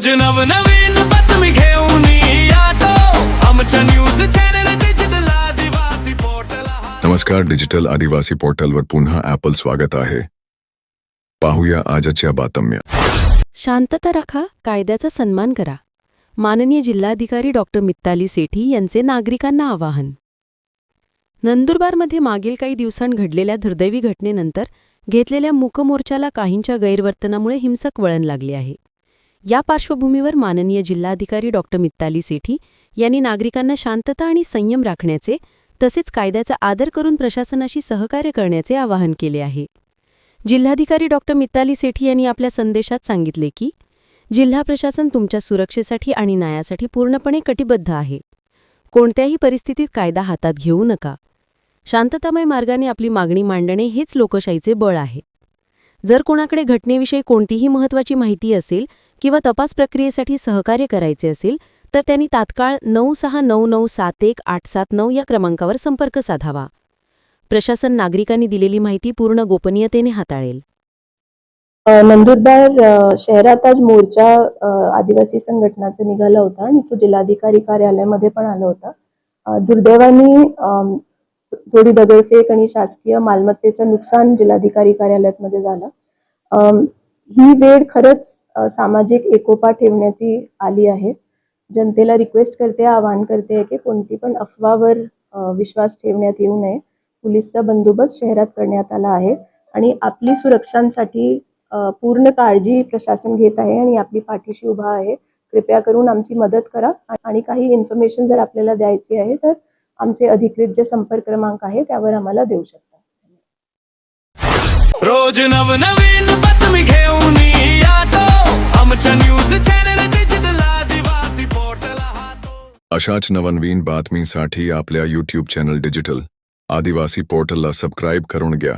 रोज नवनवीन बातमी घेऊन येतो. आमच्या news channel digital Adivasi portal नमस्कार डिजिटल आदिवासी पोर्टलवर पुन्हा ॲपल स्वागत आहे. पाहूया आजच्या बातम्या. शांतता राखा कायद्याचा सन्मान करा. माननीय जिल्हाधिकारी डॉक्टर मित्ताली सेठी यांचे नागरिकांना आवाहन. नंदुरबारमध्ये मागील काही दिवसांत घडलेल्या दुर्दैवी घटनेनंतर घेतलेल्या मूकमोर्चाला काहींच्या गैरवर्तनामुळे हिंसक वळण लागले आहे. या पार्श्वभूमीवर माननीय जिल्हाधिकारी डॉक्टर मित्ताली सेठी यांनी नागरिकांना शांतता आणि संयम राखण्याचे तसेच कायद्याचा आदर करून प्रशासनाशी सहकार्य करण्याचे आवाहन केले आहे. जिल्हाधिकारी डॉक्टर मित्ताली सेठी यांनी आपल्या संदेशात सांगितले की जिल्हा प्रशासन तुमच्या सुरक्षेसाठी आणि न्यायासाठी पूर्णपणे कटिबद्ध आहे. कोणत्याही परिस्थितीत कायदा हातात घेऊ नका. शांततामय मार्गाने आपली मागणी मांडणे हेच लोकशाहीचे बळ आहे. जर कोणाकडे घटनेविषयी कोणतीही महत्त्वाची माहिती असेल किंवा तपास प्रक्रियेसाठी सहकार्य करायचे असेल तर त्यांनी तात्काळ नऊ सहा नऊ नऊ सात एक आठ सात नऊ या क्रमांकावर संपर्क साधावा. प्रशासन नागरिकांनी दिलेली माहिती पूर्ण गोपनीयतेने हाताळेल. नंदुरबार शहरात आज मोर्चा आदिवासी संघटनाचा निघाला होता आणि तो जिल्हाधिकारी कार्यालयामध्ये पण आला होता. अ, दुर्दैवाने थोडी दगडफेक आणि शासकीय मालमत्तेचं नुकसान जिल्हाधिकारी कार्यालयामध्ये झालं. ही वेळ खरंच सामाजिक एकोपा ठेवण्याची आली आहे. जनतेला रिक्वेस्ट करते आवाहन करते की कोणती पण अफवावर विश्वास ठेवण्यात येऊ नये. पोलिसचा बंदोबस्त शहरात करण्यात आला आहे आणि आपली सुरक्षांसाठी पूर्ण काळजी प्रशासन घेत आहे आणि आपली पाठीशी उभा आहे. कृपया करून आमची मदत करा आणि काही इन्फॉर्मेशन जर आपल्याला द्यायची आहे तर आमचे अधिकृत जे संपर्क क्रमांक आहे त्यावर आम्हाला देऊ शकता. रोज नवनवीन बातमी घेऊन येतो. आमच्या news channel digital Adivasi portal अशाच नवनवीन बातमीसाठी आपल्या यूट्यूब चॅनल डिजिटल आदिवासी पोर्टलला सबस्क्राईब करून घ्या.